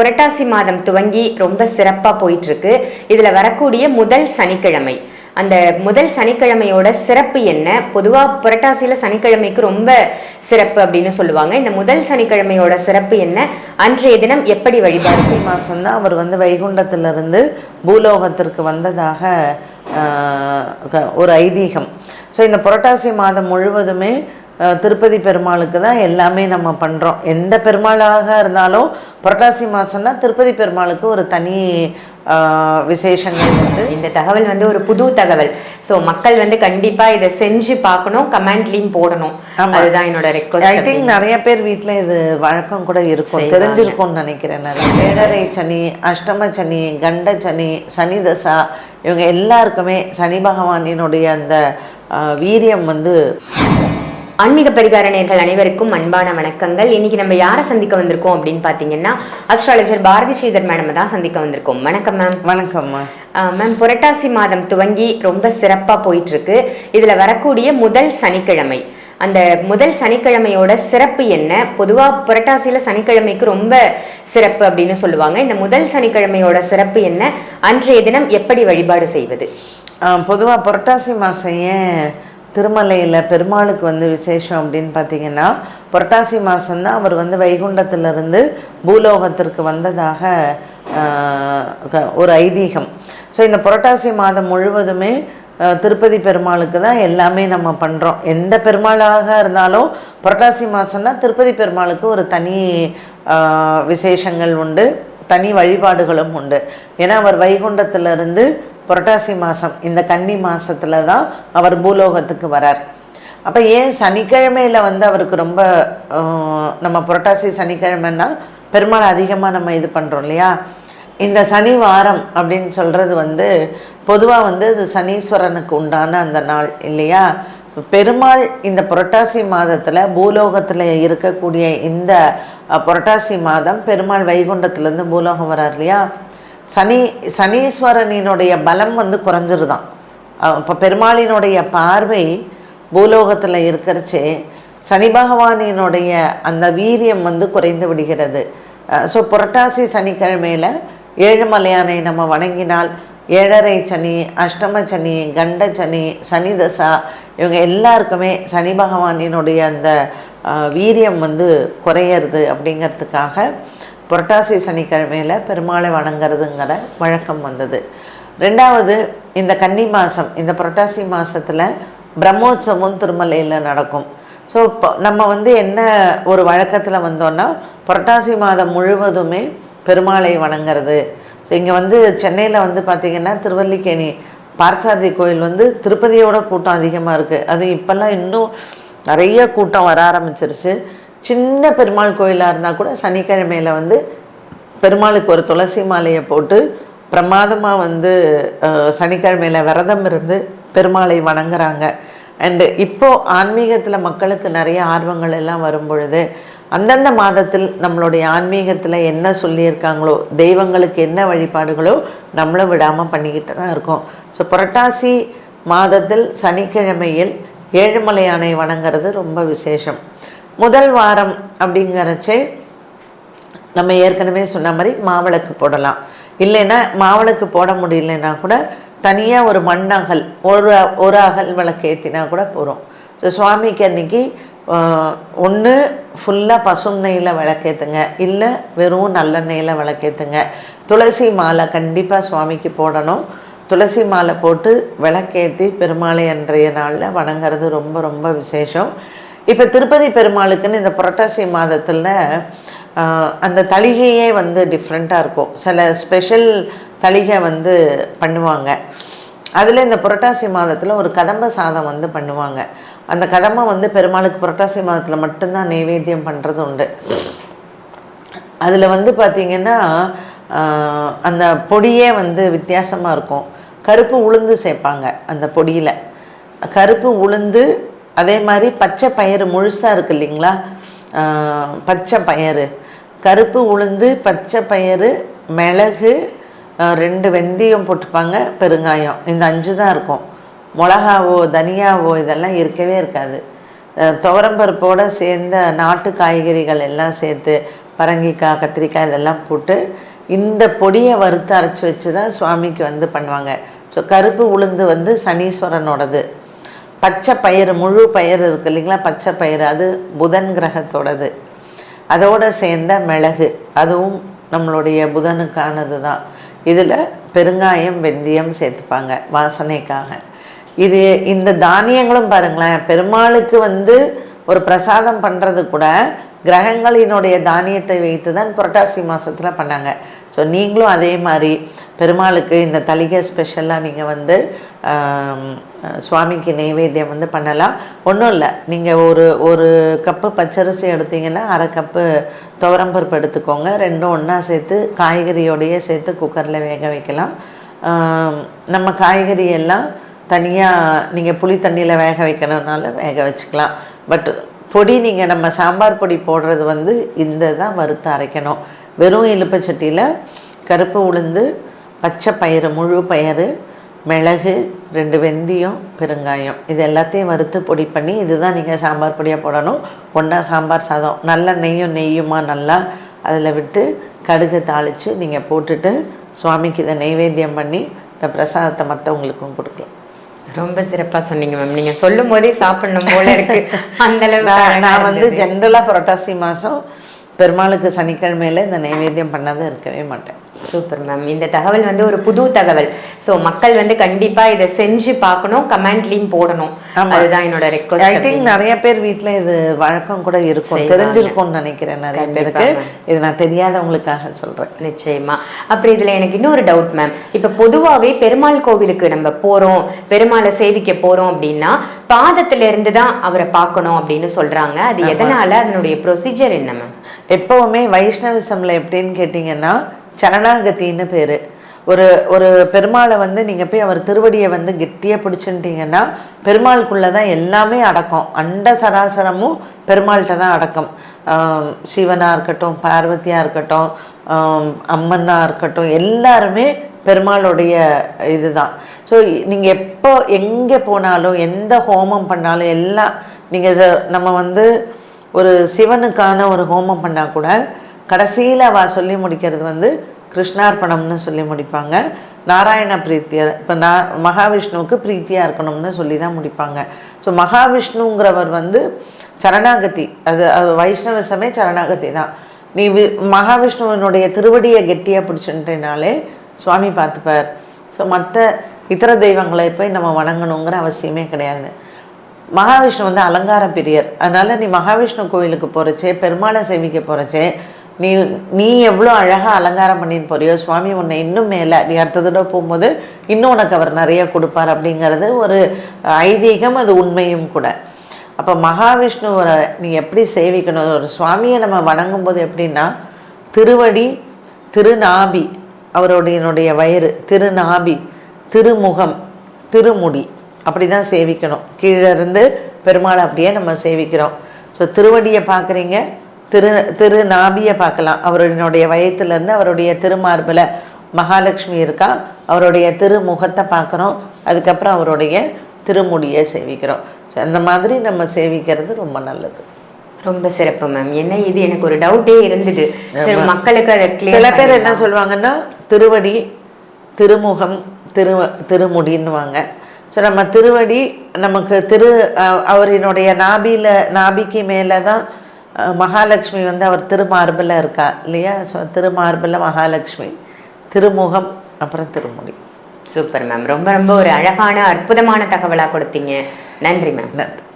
புரட்டாசி மாதம் துவங்கி ரொம்ப சிறப்பாக போயிட்டுருக்கு. இதில் வரக்கூடிய முதல் சனிக்கிழமை. அந்த முதல் சனிக்கிழமையோட சிறப்பு என்ன? பொதுவாக புரட்டாசியில் சனிக்கிழமைக்கு ரொம்ப சிறப்பு அப்படின்னு சொல்லுவாங்க. இந்த முதல் சனிக்கிழமையோட சிறப்பு என்ன? அன்றைய தினம் எப்படி வழிபாடு மாதம்தான் அவர் வந்து வைகுண்டத்திலிருந்து பூலோகத்திற்கு வந்ததாக க- ஒரு ஐதீகம். ஸோ இந்த புரட்டாசி மாதம் முழுவதுமே திருப்பதி பெருமாளுக்கு தான் எல்லாமே நம்ம பண்ணுறோம் எந்த பெருமாளாக இருந்தாலும் புரட்டாசி மாதம்னா திருப்பதி பெருமாளுக்கு ஒரு தனி விசேஷங்கள் உண்டு. இந்த தகவல் வந்து ஒரு புது தகவல். ஸோ மக்கள் வந்து கண்டிப்பா இதை செஞ்சு பார்க்கணும் கமெண்ட்லயும் போடணும். அதுதான் என்னோட ஐ ரெக்வஸ்ட் திங்க் நிறைய பேர் வீட்டில் இது வழக்கம் கூட இருக்கும். தெரிஞ்சிருக்கும்னு நினைக்கிறேன் நிறைய ஏழரை சனி அஷ்டம சனி கண்ட சனி சனி தசா இவங்க எல்லாருக்குமே சனி பகவானினுடைய அந்த வீரியம் வந்து ஆன்மீக பரிகார நேர்கள் அனைவருக்கும் அன்பான வணக்கங்கள். இன்னைக்கு நம்ம யாரை சந்திக்க வந்திருக்கோம் அப்படின்னு பார்த்தீங்கன்னா அஸ்ட்ராலஜர் பாரதி ஸ்ரீதர் மேடம் தான் சந்திக்க வந்திருக்கோம். வணக்கம் மேம் வணக்கம்மா. மேம் புரட்டாசி மாதம் துவங்கி ரொம்ப சிறப்பாக போயிட்டு இருக்கு இதுல வரக்கூடிய முதல் சனிக்கிழமை. அந்த முதல் சனிக்கிழமையோட சிறப்பு என்ன? பொதுவாக புரட்டாசியில சனிக்கிழமைக்கு ரொம்ப சிறப்பு அப்படின்னு சொல்லுவாங்க. இந்த முதல் சனிக்கிழமையோட சிறப்பு என்ன? அன்றைய தினம் எப்படி வழிபாடு செய்வது? பொதுவாக புரட்டாசி மாதம் ஏன் திருமலையில் பெருமாளுக்கு வந்து விசேஷம் அப்படின்னு பார்த்தீங்கன்னா புரட்டாசி மாதம்தான் அவர் வந்து வைகுண்டத்திலிருந்து பூலோகத்திற்கு வந்ததாக க- ஒரு ஐதீகம். ஸோ இந்த புரட்டாசி மாதம் முழுவதுமே திருப்பதி பெருமாளுக்கு தான் எல்லாமே நம்ம பண்ணுறோம் எந்த பெருமாளாக இருந்தாலும் புரட்டாசி மாதம்னா திருப்பதி பெருமாளுக்கு ஒரு தனி விசேஷங்கள் உண்டு தனி வழிபாடுகளும் உண்டு. ஏன்னா அவர் வைகுண்டத்திலிருந்து புரட்டாசி மாதம் இந்த கன்னி மாதத்தில் தான் அவர் பூலோகத்துக்கு வரார். அப்போ ஏன் சனிக்கிழமையில் வந்து அவருக்கு ரொம்ப நம்ம புரட்டாசி சனிக்கிழமைன்னா பெருமாள் அதிகமாக நம்ம இது பண்ணுறோம் இல்லையா? இந்த சனி வாரம் அப்படின்னு சொல்கிறது வந்து பொதுவாக வந்து இது சனீஸ்வரனுக்கு உண்டான அந்த நாள் இல்லையா? பெருமாள் இந்த புரட்டாசி மாதத்தில் பூலோகத்தில் இருக்கக்கூடிய இந்த புரட்டாசி மாதம் பெருமாள் வைகுண்டத்துலேருந்து பூலோகம் வரார் இல்லையா? சனி சனீஸ்வரனினுடைய பலம் வந்து குறைஞ்சிருதான். இப்போ பெருமாளினுடைய பார்வை பூலோகத்தில் இருக்கிறச்சே சனி பகவானினுடைய அந்த வீரியம் வந்து குறைந்து விடுகிறது. ஸோ புரட்டாசி சனிக்கிழமையில் ஏழுமலையானை நம்ம வணங்கினால் ஏழரை சனி அஷ்டம சனி கண்ட சனி சனி தசா இவங்க எல்லாருக்குமே சனி பகவானினுடைய அந்த வீரியம் வந்து குறையிறது அப்படிங்கிறதுக்காக புரட்டாசி சனிக்கிழமையில் பெருமாளை வணங்குறதுங்கிற வழக்கம் வந்தது. ரெண்டாவது இந்த கன்னி மாதம் இந்த புரட்டாசி மாதத்தில் பிரம்மோற்சவம் திருமலையில் நடக்கும். ஸோ இப்போ நம்ம வந்து என்ன ஒரு வழக்கத்தில் வந்தோன்னா புரட்டாசி மாதம் முழுவதுமே பெருமாளை வணங்குறது. ஸோ இங்கே வந்து சென்னையில் வந்து பார்த்திங்கன்னா திருவல்லிக்கேணி பார்சாரதி கோயில் வந்து திருப்பதியோட கூட்டம் அதிகமாக இருக்குது அதுவும் இப்போல்லாம் இன்னும் நிறைய கூட்டம் வர ஆரம்பிச்சிருச்சு. சின்ன பெருமாள் கோயிலாக இருந்தால் கூட சனிக்கிழமையில் வந்து பெருமாளுக்கு ஒரு துளசி மாலையை போட்டு பிரமாதமாக வந்து சனிக்கிழமையில் விரதம் இருந்து பெருமாளை வணங்குறாங்க. அண்டு இப்போது ஆன்மீகத்தில் மக்களுக்கு நிறைய ஆர்வங்கள் எல்லாம் வரும் பொழுது அந்தந்த மாதத்தில் நம்மளுடைய ஆன்மீகத்தில் என்ன சொல்லியிருக்காங்களோ தெய்வங்களுக்கு என்ன வழிபாடுகளோ நம்மளும் விடாமல் பண்ணிக்கிட்டு தான் இருக்கோம். ஸோ புரட்டாசி மாதத்தில் சனிக்கிழமையில் ஏழுமலையானை வணங்குறது ரொம்ப விசேஷம். முதல் வாரம் அப்படிங்கிறச்சே நம்ம ஏற்கனவே சொன்ன மாதிரி மாவிளக்கு போடலாம். இல்லைன்னா மாவிளக்கு போட முடியலன்னா கூட தனியாக ஒரு மண் அகல் ஒரு ஒரு அகல் விளக்கு ஏற்றினா கூட போகிறோம் ஸோ சுவாமிக்கு அன்னைக்கு ஒன்று ஃபுல்லாக பசும் நெய்யில் விளக்கேற்றுங்க இல்லை வெறும் நல்லெண்ணெயில் விளக்கேற்றுங்க துளசி மாலை கண்டிப்பாக சுவாமிக்கு போடணும். துளசி மாலை போட்டு விளக்கேற்றி பெருமாளை அன்றைய நாளில் வணங்குறது ரொம்ப ரொம்ப விசேஷம். இப்போ திருப்பதி பெருமாளுக்குன்னு இந்த புரட்டாசி மாதத்தில் அந்த தளிகையே வந்து டிஃப்ரெண்ட்டாக இருக்கும். சில ஸ்பெஷல் தளிகை வந்து பண்ணுவாங்க. அதில் இந்த புரட்டாசி மாதத்தில் ஒரு கதம்ப சாதம் வந்து பண்ணுவாங்க. அந்த கதம்பை வந்து பெருமாளுக்கு புரட்டாசி மாதத்தில் மட்டும்தான் நைவேத்தியம் பண்ணுறது உண்டு. அதில் வந்து பார்த்திங்கன்னா அந்த பொடியே வந்து வித்தியாசமாக இருக்கும். கருப்பு உளுந்து சேர்ப்பாங்க அந்த பொடியில். கருப்பு உளுந்து அதே மாதிரி பச்சை பயிறு முழுசாக இருக்கு இல்லைங்களா? பச்சை பயிறு. கருப்பு உளுந்து பச்சை பயிறு மிளகு ரெண்டு வெந்தயம் போட்டுப்பாங்க பெருங்காயம். இந்த அஞ்சு தான் இருக்கும். மிளகாவோ தனியாவோ இதெல்லாம் இருக்கவே இருக்காது. துவரம்பருப்போடு சேர்ந்த நாட்டு காய்கறிகள் எல்லாம் சேர்த்து பரங்கிக்காய் கத்திரிக்காய் இதெல்லாம் போட்டு இந்த பொடியை வறுத்து அரைச்சி வச்சு தான் சுவாமிக்கு வந்து பண்ணுவாங்க. ஸோ கருப்பு உளுந்து வந்து சனீஸ்வரனோடது. பச்சை பயிறு முழு பயிறு இருக்கு இல்லைங்களா? பச்சை பயிறு அது புதன் கிரகத்தோடது. அதோடு சேர்ந்த மிளகு அதுவும் நம்மளுடைய புதனுக்கானது தான். இதில் பெருங்காயம் வெந்தயம் சேர்த்துப்பாங்க வாசனைக்காக. இது இந்த தானியங்களும் பாருங்களேன் பெருமாளுக்கு வந்து ஒரு பிரசாதம் பண்ணுறது கூட கிரகங்களினுடைய தானியத்தை வைத்து தான் புரட்டாசி மாதத்தில் பண்ணாங்க. ஸோ நீங்களும் அதே மாதிரி பெருமாளுக்கு இந்த தலிகை ஸ்பெஷலாக நீங்கள் வந்து சுவாமிக்கு நெய்வேத்தியம் வந்து பண்ணலாம். ஒன்றும் இல்லை. நீங்கள் ஒரு ஒரு கப்பு பச்சரிசி எடுத்தீங்கன்னா அரை கப்பு துவரம்பருப்பு எடுத்துக்கோங்க. ரெண்டும் ஒன்றா சேர்த்து காய்கறியோடையே சேர்த்து குக்கரில் வேக வைக்கலாம். நம்ம காய்கறி எல்லாம் தனியாக நீங்கள் புளி தண்ணியில் வேக வைக்கணுன்னாலும் வேக வச்சுக்கலாம். பட் பொடி நீங்கள் நம்ம சாம்பார் பொடி போடுறது வந்து இந்த தான் வறுத்து அரைக்கணும். வெறும் இலுப்பச்சட்டியில் கருப்பு உளுந்து பச்சை பயிறு முழு பயிறு மிளகு ரெண்டு வெந்தயம் பெருங்காயம். இது எல்லாத்தையும் வறுத்து பொடி பண்ணி இதுதான் நீங்கள் சாம்பார் பொடியாக போடணும். ஒன்றா சாம்பார் சாதம். நல்ல நெய்யும் நெய்யுமா நல்லா அதில் விட்டு கடுகு தாளித்து நீங்கள் போட்டுட்டு சுவாமிக்கு இதை நெய்வேத்தியம் பண்ணி இந்த பிரசாதத்தை மற்றவங்களுக்கும் கொடுக்கலாம். ரொம்ப சிறப்பா சொன்னீங்க மேம். நீங்க சொல்லும் போதே சாப்பிடணும் போல இருக்கு. அந்த நான் வந்து. ஜென்ரலாக புரட்டாசி மாதம் பெருமாளுக்கு சனிக்கிழமையில இந்த நைவேத்தியம் பண்ணாத இருக்கவே மாட்டேன். சூப்பர் மேம் இந்த தகவல் வந்து ஒரு புது தகவல். சோ மக்கள் வந்து கண்டிப்பா இதை செஞ்சு பார்க்கணும் கமெண்ட்லயும் போடணும். அதுதான் என்னோட ஐ ரெக்வஸ்ட் திங்க் நிறைய பேர் வீட்டில் இது வழக்கம் கூட இருக்கும். தெரிஞ்சிருக்கும்னு நினைக்கிறேன் நிறைய பேருக்கு. இது நான் தெரியாதவங்களுக்காக சொல்கிறேன் நிச்சயமா. அப்புறம் இதுல எனக்கு இன்னொரு டவுட் மேம் இப்ப பொதுவாவே பெருமாள் கோவிலுக்கு நம்ம போறோம் பெருமாளை சேவிக்க போறோம் அப்படின்னா பாதத்துல இருந்து தான் அவரை பார்க்கணும் அப்படின்னு சொல்றாங்க. அது எதனால? அதனுடைய ப்ரொசீஜர் என்ன மேம் எப்போவுமே வைஷ்ணவிசமில் எப்படின்னு கேட்டிங்கன்னா சரணாகத்தின்னு பேர். ஒரு ஒரு பெருமாளை வந்து நீங்கள் போய் அவர் திருவடியை வந்து கெட்டியாக பிடிச்சுட்டீங்கன்னா பெருமாளுக்குள்ளே தான் எல்லாமே அடக்கம். அண்ட சராசரமும் பெருமாள்கிட்ட தான் அடக்கம். சிவனாக இருக்கட்டும் பார்வதியாக இருக்கட்டும் அம்மனாக இருக்கட்டும் எல்லாருமே பெருமாளுடைய இதுதான். ஸோ நீங்கள் எப்போ எங்கே போனாலும் எந்த ஹோமம் பண்ணாலும் எல்லாம் நீங்கள் நம்ம வந்து ஒரு சிவனுக்கான ஒரு ஹோமம் பண்ணால் கூட கடைசியில் அவள் சொல்லி முடிக்கிறது வந்து கிருஷ்ணார்ப்பணம்னு சொல்லி முடிப்பாங்க. நாராயண பிரீத்தியர் இப்போ நான் மகாவிஷ்ணுவுக்கு பிரீத்தியாக இருக்கணும்னு சொல்லி தான் முடிப்பாங்க. ஸோ மகாவிஷ்ணுங்கிறவர் வந்து சரணாகதி. அது அது வைஷ்ணவசமே சரணாகதி தான் நீ வி மகாவிஷ்ணுவினுடைய திருவடியை கெட்டியாக பிடிச்சுட்டேனாலே சுவாமி பார்த்துப்பார். ஸோ மற்ற இதர தெய்வங்களை போய் நம்ம வணங்கணுங்கிற அவசியமே கிடையாது மகாவிஷ்ணு வந்து அலங்கார பிரியர். அதனால் நீ மகாவிஷ்ணு கோவிலுக்கு போகிறச்சே பெருமாளை சேவிக்க போகிறச்சே நீ நீ எவ்வளோ அழகாக அலங்காரம் பண்ணின்னு போறியோ சுவாமி உன்னை இன்னும் மேலே நீ அடுத்த தடவை போகும்போது இன்னும் உனக்கு அவர் நிறைய கொடுப்பார் அப்படிங்கிறது ஒரு ஐதீகம் அது உண்மையும் கூட. அப்போ மகாவிஷ்ணுவரை நீ எப்படி சேவிக்கணும்? ஒரு சுவாமியை நம்ம வணங்கும் போது எப்படின்னா திருவடி திருநாபி அவருடைய வயிறு திருநாபி திருமுகம் திருமுடி அப்படி தான் சேவிக்கணும். கீழே இருந்து பெருமாளை அப்படியே நம்ம சேவிக்கிறோம். ஸோ திருவடியை பார்க்குறீங்க திரு திரு நாபியை பார்க்கலாம். அவருடைய வயத்துலேருந்து அவருடைய திருமார்பில் மகாலட்சுமி இருக்கா? அவருடைய திருமுகத்தை பார்க்குறோம். அதுக்கப்புறம் அவருடைய திருமுடியை சேவிக்கிறோம். ஸோ அந்த மாதிரி நம்ம சேவிக்கிறது ரொம்ப நல்லது. ரொம்ப சிறப்பு மேம் என்ன இது? எனக்கு ஒரு டவுட்டே இருந்தது. மக்களுக்கு அதை சில பேர் என்ன. சொல்லுவாங்கன்னா திருவடி திருமுகம் திரு திருமுடின்னுவாங்க. ஸோ நம்ம திருவடி நமக்கு திரு அவரினுடைய நாபியில் நாபிக்கு மேலே தான் மகாலட்சுமி வந்து அவர் திருமார்பில் இருக்கா இல்லையா? ஸோ திருமார்பில் மகாலட்சுமி திருமுகம் அப்புறம் திருமுடி. Super ma'am. ரொம்ப ரொம்ப ஒரு அழகான அற்புதமான தகவலா கொடுத்தீங்க. நன்றி மேம். நன்றி.